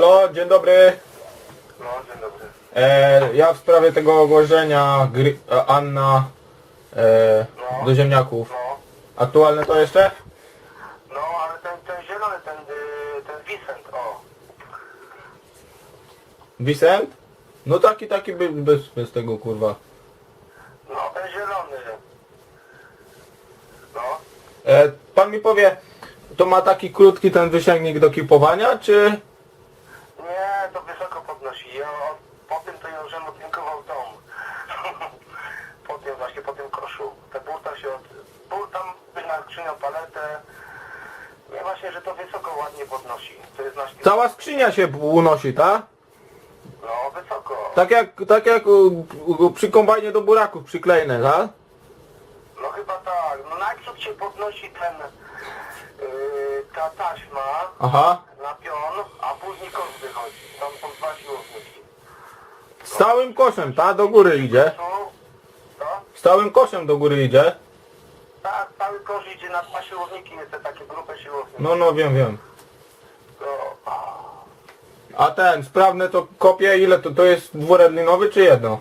Halo, dzień dobry. No, dzień dobry. E, ja w sprawie tego ogłoszenia gry, e, Anna e, No. do ziemniaków. No, Aktualne to jeszcze? no, ale ten, ten zielony, ten, y, ten Vicent, o. Vicent? No taki, taki bez, bez tego kurwa. No, ten zielony. No, E, pan mi powie, to ma taki krótki ten wysięgnik do kipowania, czy... to wysoko podnosi. Ja po tym to ja już odlinkował dom. po tym właśnie, po tym koszu. Te burta się od... Bur tam by na skrzynią paletę. Nie właśnie, że to wysoko ładnie podnosi. To jest nasz... Cała skrzynia się unosi, tak? No, wysoko. Tak jak, tak jak u, u, przy kombajnie do buraków przyklejne, tak? No chyba tak. No najprzód się podnosi ten... Yy, ta taśma. Aha. Później kosz wychodzi. Tam są dwa siłowniki. Z całym koszem, tak? Do góry idzie. Tu? Z całym koszem do góry idzie. Tak, cały kosz idzie na dwa siłowniki, jest te takie grupy siłowniki. No, no, wiem, wiem. To, a, A ten, sprawne to kopie, ile to, to jest dwurędlinowy czy jedno?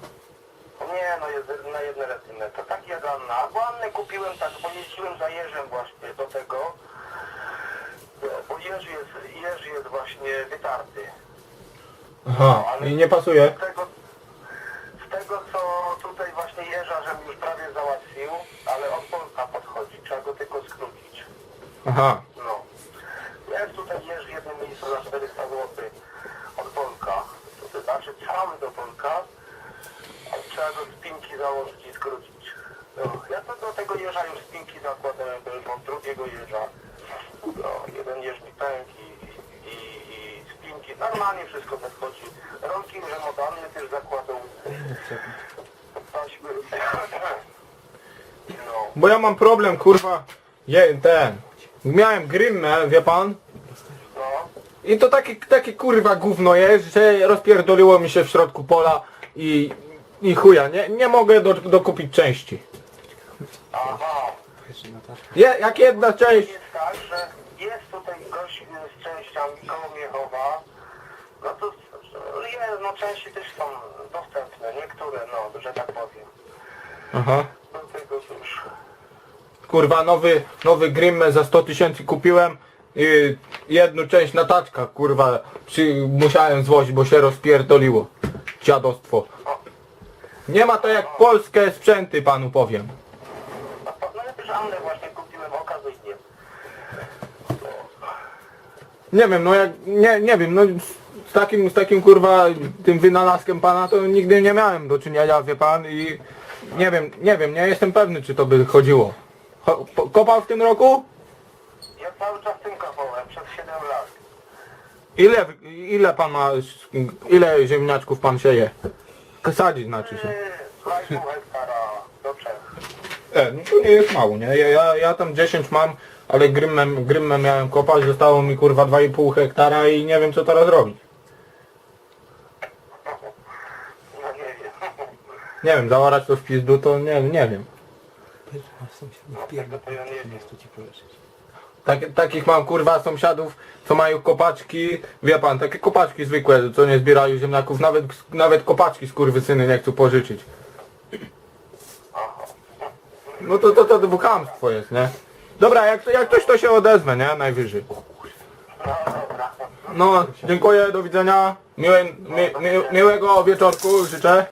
nie no, jest na jedne retyny. To tak jak Anna. Bo Annę kupiłem tak, bo jeździłem za Jerzem właśnie do tego. Jerzy jest, właśnie wytarty. Aha, i nie pasuje? Z tego, z tego co tutaj właśnie Jerza, żebym już prawie załatwił, ale od Polska podchodzi. Trzeba go tylko skrócić. Aha. No. Jest tutaj jeżdż w jednym miejscu za 400 zł od Polka. To znaczy cały do Polka. Ale trzeba go spinki założyć i skrócić. No. Ja to do tego jeża już spinki zakładałem, bo już mam Normalnie wszystko podchodzi. Rolki remodelne też. Taśmy. No. Bo ja mam problem, kurwa. Je, ten. Miałem grimmę, wie pan? No. I to takie, takie kurwa gówno jest, że rozpierdoliło mi się w środku pola i, i chuja, nie, nie mogę do, dokupić części. Aha. Je, jak jedna część, jest tak, że jest tutaj gość z częściami koło Miechowa, no to jest, no części też są dostępne, niektóre, no, że tak powiem. aha, tego cóż, kurwa nowy, nowy grimmę za 100 tysięcy kupiłem i jedną część na taczkach, kurwa, przy, musiałem zwozić, bo się rozpierdoliło. Dziadostwo. Nie ma to jak polskie sprzęty, panu powiem. no, to- no ja też Annę właśnie kupiłem okazyjnie. Nie wiem, no jak, nie, nie wiem, no z takim, z takim kurwa, tym wynalazkiem pana to nigdy nie miałem do czynienia, wie pan i nie wiem, nie wiem, nie jestem pewny czy to by chodziło. Cho, po- kopał w tym roku? Ja cały czas tym kopałem, przez 7 lat. Ile, ile pan ma, ile ziemniaczków pan sieje? Sadzić znaczy się. Yy, 2,5 hektara do trzech. E, no to nie jest mało, nie? Ja, ja, ja tam 10 mam, ale grymmem, grymmem miałem kopać, zostało mi kurwa 2,5 hektara i nie wiem co teraz robić. No nie wiem. Nie wiem, zaorać to w pizdu to nie, nie wiem. Tego to ja nie wiem. Tak, takich mam kurwa sąsiadów, co mają kopaczki, wie pan, takie kopaczki zwykłe, co nie zbierają ziemniaków, nawet, nawet kopaczki skurwysyny nie chcą pożyczyć. No to to, to, to chamstwo jest, nie? Dobra, jak, jak ktoś to się odezwę, nie? Najwyżej. No, dziękuję, do widzenia. Miłe, mi, mi, miłego wieczorku życzę.